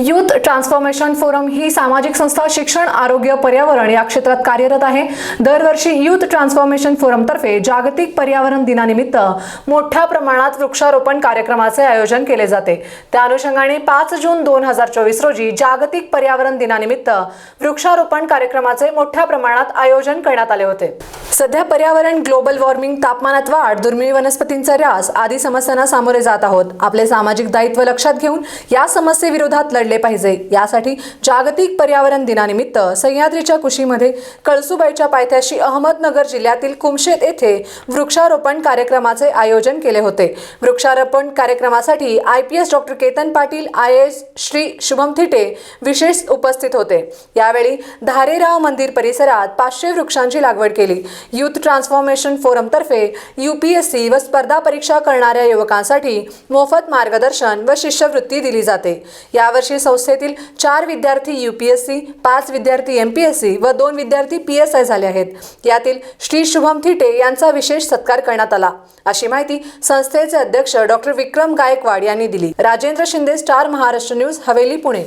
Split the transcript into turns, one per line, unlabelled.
Youth transformation forum ही सामाजिक संस्था शिक्षण आरोग्य पर्यावरण या क्षेत्रात कार्यरत आहे. दरवर्षी युथ ट्रान्सफॉर्मेशन फोरमतर्फे जागतिक पर्यावरण दिनानिमित्त मोठ्या प्रमाणात वृक्षारोपण कार्यक्रमाचे आयोजन केले जाते. त्या अनुषंगाने पाच जून दोन हजार चोवीस रोजी जागतिक पर्यावरण दिनानिमित्त वृक्षारोपण कार्यक्रमाचे मोठ्या प्रमाणात आयोजन करण्यात आले होते. सध्या पर्यावरण ग्लोबल वॉर्मिंग तापमानात वाढ दुर्मिळ वनस्पतींचा ऱ्हास आदी समस्यांना सामोरे जात आहोत. आपले सामाजिक दायित्व लक्षात घेऊन या समस्येविरोधात लढले पाहिजे. यासाठी जागतिक पर्यावरण दिनानिमित्त सह्याद्रीच्या कुशीमध्ये कळसुबाईच्या पायथ्याशी अहमदनगर जिल्ह्यातील कुमशेत येथे वृक्षारोपण कार्यक्रमाचे आयोजन केले होते. वृक्षारोपण कार्यक्रमासाठी I P S doctor Ketan Patil I S Shri Shubham Thite विशेष उपस्थित होते. यावेळी धारेराव मंदिर परिसरात पाचशे वृक्षांची लागवड केली. युथ ट्रान्सफॉर्मेशन फोरमतर्फे यूपीएससी व स्पर्धा परीक्षा करणाऱ्या युवकांसाठी मोफत मार्गदर्शन व शिष्यवृत्ती दिली जाते. यावर्षी संस्थेतील चार विद्यार्थी यूपीएससी पाच विद्यार्थी एमपीएससी व दोन विद्यार्थी पीएसआय झाले आहेत. यातील श्री शुभम थिटे यांचा विशेष सत्कार करण्यात आला. अशी माहिती संस्थेचे अध्यक्ष डॉक्टर विक्रम गायकवाड यांनी दिली. Rajendra Shinde star Maharashtra news Haveli Pune.